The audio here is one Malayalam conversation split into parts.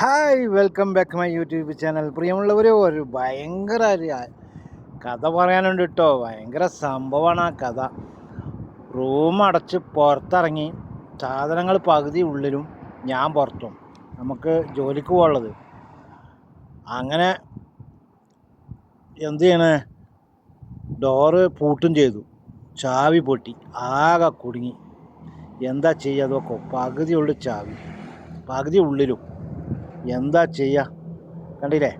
Hi welcome back my YouTube channel പ്രിയമുള്ളവരെ ഒരു ഭയങ്കര കഥ പറയാനുണ്ട് കേട്ടോ ഭയങ്കര സംഭവമാണ് ആ കഥ. റൂം അടച്ച് പുറത്തിറങ്ങി സാധനങ്ങൾ പകുതി ഉള്ളിലും ഞാൻ പുറത്തും. നമുക്ക് ജോലിക്ക് പോകുള്ളത് അങ്ങനെ എന്ത് ചെയ്യണേ? ഡോറ് പൂട്ടും ചെയ്തു. ചാവി പൊട്ടി ആകെ കുടുങ്ങി. എന്താ ചെയ്യാതൊക്കെ പകുതി ചാവി. പകുതി ഉള്ളിലും എന്താ ചെയ്യുക കണ്ടില്ലേ?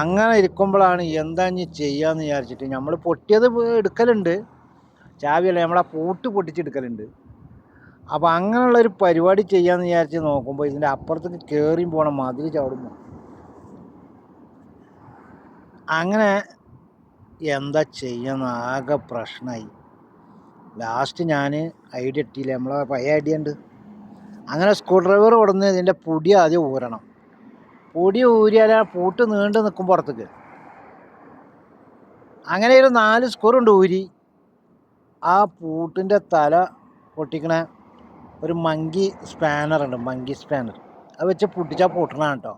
അങ്ങനെ ഇരിക്കുമ്പോഴാണ് എന്താ ഇനി ചെയ്യാന്ന് വിചാരിച്ചിട്ട് നമ്മൾ പൊട്ടിയത് എടുക്കലുണ്ട്. ചാവിയല്ല നമ്മളാ പൂട്ട് പൊട്ടിച്ചെടുക്കലുണ്ട് അപ്പോൾ അങ്ങനെയുള്ളൊരു പരിപാടി ചെയ്യാമെന്ന് വിചാരിച്ച് നോക്കുമ്പോൾ ഇതിന്റെ അപ്പുറത്തേക്ക് കയറിയും പോകണം മതിൽ ചവിടുമ്പോൾ അങ്ങനെ എന്താ ചെയ്യുന്ന ആകെ പ്രശ്നമായി ലാസ്റ്റ് ഞാൻ ഐഡിയ ഇട്ടില്ല? നമ്മളെ പഴയ ഐഡിയ ഉണ്ട്. അങ്ങനെ സ്ക്രൂ ഡ്രൈവർ കൊടുന്ന് ഇതിന്റെ പൊടി ആദ്യം ഊരണം. പൊടി ഊരിയാൽ ആ പൂട്ട് നീണ്ടു നിൽക്കും പുറത്തേക്ക്. അങ്ങനെ ഒരു നാല് സ്ക്രൂണ്ട് ഊരി ആ പൂട്ടിന്റെ തല പൊട്ടിക്കണ ഒരു മങ്കി സ്പാനറുണ്ട് മങ്കി സ്പാനർ. അത് വെച്ച് പൊട്ടിച്ചാൽ പൊട്ടണതാണ് കേട്ടോ.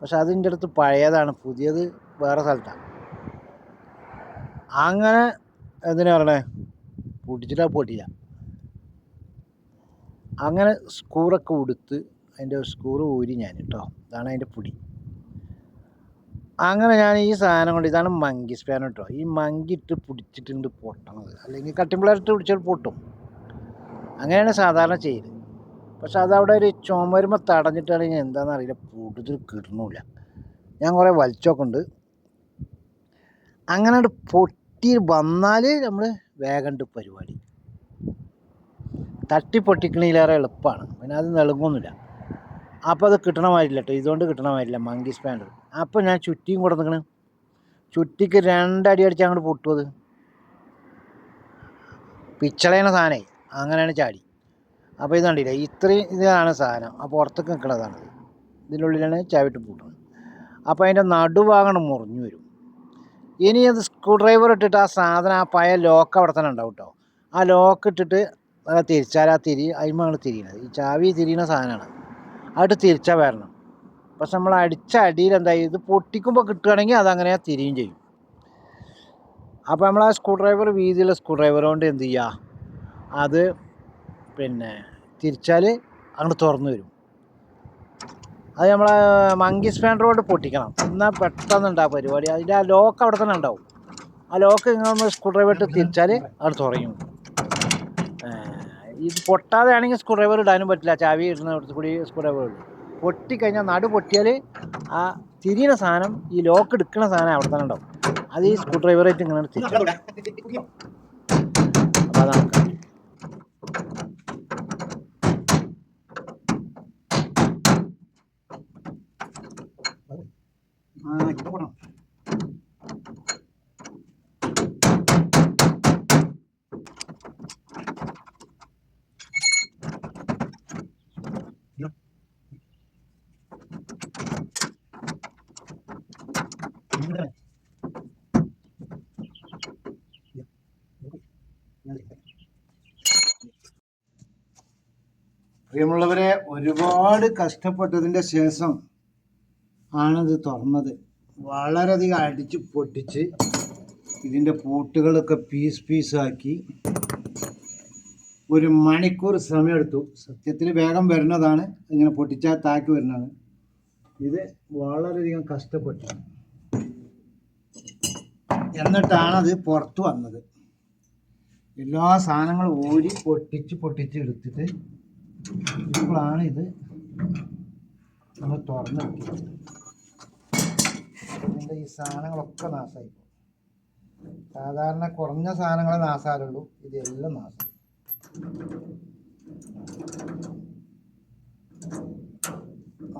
പക്ഷെ അതിന്റെ അടുത്ത് പഴയതാണ് പുതിയത് വേറെ സ്ഥലത്താണ് അങ്ങനെ എന്തിനാ പറയണേ? പൊട്ടിച്ചിട്ടാ പൊട്ടില്ല അങ്ങനെ സ്കൂറൊക്കെ ഉടുത്ത് അതിന്റെ സ്കൂറ് ഊരി ഞാൻ കേട്ടോ ഇതാണ് അതിന്റെ പൊടി. അങ്ങനെ ഞാൻ ഈ സാധനം കൊണ്ട് ഇതാണ് മങ്കി സ്പാൻ കേട്ടോ ഈ മങ്കി ഇട്ട് പിടിച്ചിട്ടുണ്ട് പൊട്ടണത്. അല്ലെങ്കിൽ കട്ടിമ്പിളായിട്ട് പിടിച്ചാൽ പൊട്ടും. അങ്ങനെയാണ് സാധാരണ ചെയ്യൽ. പക്ഷെ അതവിടെ ഒരു ചുമരുമ്പോൾ തടഞ്ഞിട്ടാണെങ്കിൽ എന്താണെന്ന് അറിയില്ല. പൂട്ടത്തിൽ കിട്ടണില്ല. ഞാൻ കുറേ വലിച്ചൊക്കെ അങ്ങനെ പൊട്ടി വന്നാൽ നമ്മൾ വേഗം പരിപാടി. തട്ടി പൊട്ടിക്കണേലേറെ എളുപ്പമാണ് പിന്നെ അത് നൽകുന്നില്ല അപ്പോൾ അത് കിട്ടണ മാതിരില്ല കേട്ടോ ഇതുകൊണ്ട് കിട്ടണ മാതിരില്ല മങ്കി സ്പാൻഡർ അപ്പോൾ ഞാൻ ചുറ്റിയും കൂടെ നിൽക്കണ് ചുറ്റിക്ക് രണ്ടടി അടിച്ച് അങ്ങോട്ട് പൊട്ടുമത് അത്. സാധനമേ അങ്ങനെയാണ് ചാടി. അപ്പോൾ ഇത് കണ്ടില്ല? ഇത്രയും ഇതാണ് സാധനം. ആ പുറത്തേക്ക് നിൽക്കണതാണ് ഇതിന്റെ ഉള്ളിലാണ് ചാവിട്ട് പൂട്ടുന്നത്. അപ്പോൾ അതിന്റെ നടുഭാഗം മുറിഞ്ഞു വരും. ഇനി അത് സ്ക്രൂ ഡ്രൈവർ ഇട്ടിട്ട് ആ സാധനം ആ പഴയ ലോക്ക് അവിടെ തന്നെ ഉണ്ടാവും കേട്ടോ ആ ലോക്ക് ഇട്ടിട്ട് അത് തിരിച്ചാൽ ആ തിരി അതിമാണ് തിരിയണത്. ഈ ചാവി തിരിയണ സാധനമാണ് അവിടെ തിരിച്ചാൽ വരണം. പക്ഷെ നമ്മൾ അടിച്ച അടിയിൽ എന്തായി? ഇത് പൊട്ടിക്കുമ്പോൾ കിട്ടുകയാണെങ്കിൽ അതങ്ങനെ തിരിയും ചെയ്യും. അപ്പോൾ നമ്മൾ ആ സ്ക്രൂ ഡ്രൈവർ വീതിയുള്ള സ്ക്രൂ ഡ്രൈവർ കൊണ്ട് എന്ത് ചെയ്യുക അത് പിന്നെ തിരിച്ചാൽ അങ്ങോട്ട് തുറന്നു വരും. അത് നമ്മൾ മങ്കി സ്പാൻഡർ കൊണ്ട് പൊട്ടിക്കണം. എന്നാൽ പെട്ടെന്ന് ഉണ്ടാകും പരിപാടി. അതിന്റെ ആ ലോക്ക് അവിടെ തന്നെ ഉണ്ടാവും. ആ ലോക്ക് ഇങ്ങനെ സ്ക്രൂ ഡ്രൈവർ ഇട്ട് തിരിച്ചാൽ അവിടെ തുറയും. ഇത് പൊട്ടാതെ ആണെങ്കിൽ സ്ക്രൂ ഡ്രൈവർ ഇടാനും പറ്റില്ല. ചാവി ഇടുന്ന കൂടി സ്ക്രൂ ഡ്രൈവർ ഇടും. പൊട്ടിക്കഴിഞ്ഞാൽ നടു പൊട്ടിയാൽ ആ തിരിയുന്ന സാധനം ഈ ലോക്ക് എടുക്കുന്ന സാധനം അവിടെ തന്നെ ഉണ്ടാവും. അത് ഈ സ്ക്രൂ ഡ്രൈവറായിട്ട് ഇങ്ങനെ തിരിച്ചു അപ്പോൾ അതാണ് ആ ഇപ്പൊ പ്രിയമുള്ളവരെ ഒരുപാട് കഷ്ടപ്പെട്ടതിന്റെ ശേഷം ആണിത് തുറന്നത്. വളരെയധികം അടിച്ച് പൊട്ടിച്ച് ഇതിന്റെ പൂട്ടുകളൊക്കെ പീസ് പീസാക്കി ഒരു മണിക്കൂർ സമയമെടുത്തു. സത്യത്തിൽ വേഗം വരുന്നതാണ്. ഇങ്ങനെ പൊട്ടിച്ചാൽ താക്കി വരുന്നതാണ്. ഇത് വളരെയധികം കഷ്ടപ്പെട്ടു. എന്നിട്ടാണ് അത് പുറത്തു വന്നത്. എല്ലാ സാധനങ്ങളും ഊരി പൊട്ടിച്ച് പൊട്ടിച്ച് എടുത്തിട്ട് ഇപ്പോഴാണ് ഇത് നമ്മൾ തുറന്ന് വെക്കുന്നത് ഈ സാധനങ്ങളൊക്കെ നാശമായി സാധാരണ കുറഞ്ഞ സാധനങ്ങളെ നാശാലുള്ളൂ. ഇതെല്ലാം നാശം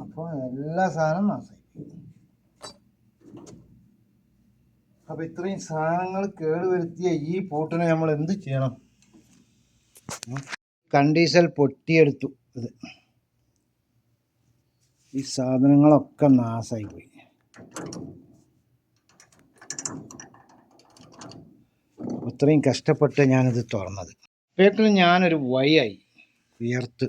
അപ്പോൾ എല്ലാ സാധനവും നാശമായി അപ്പൊ ഇത്രയും സാധനങ്ങൾ കേടുവരുത്തിയ ഈ പൂട്ടിനെ നമ്മൾ എന്ത് ചെയ്യണം കണ്ടീസൽ പൊട്ടിയെടുത്തു ഇത് ഈ സാധനങ്ങളൊക്കെ നാശമായി പോയി അത്രയും കഷ്ടപ്പെട്ട് ഞാനിത് തുറന്നത്. പേട്ടിൽ ഞാനൊരു വഴിയായി ഉയർത്ത്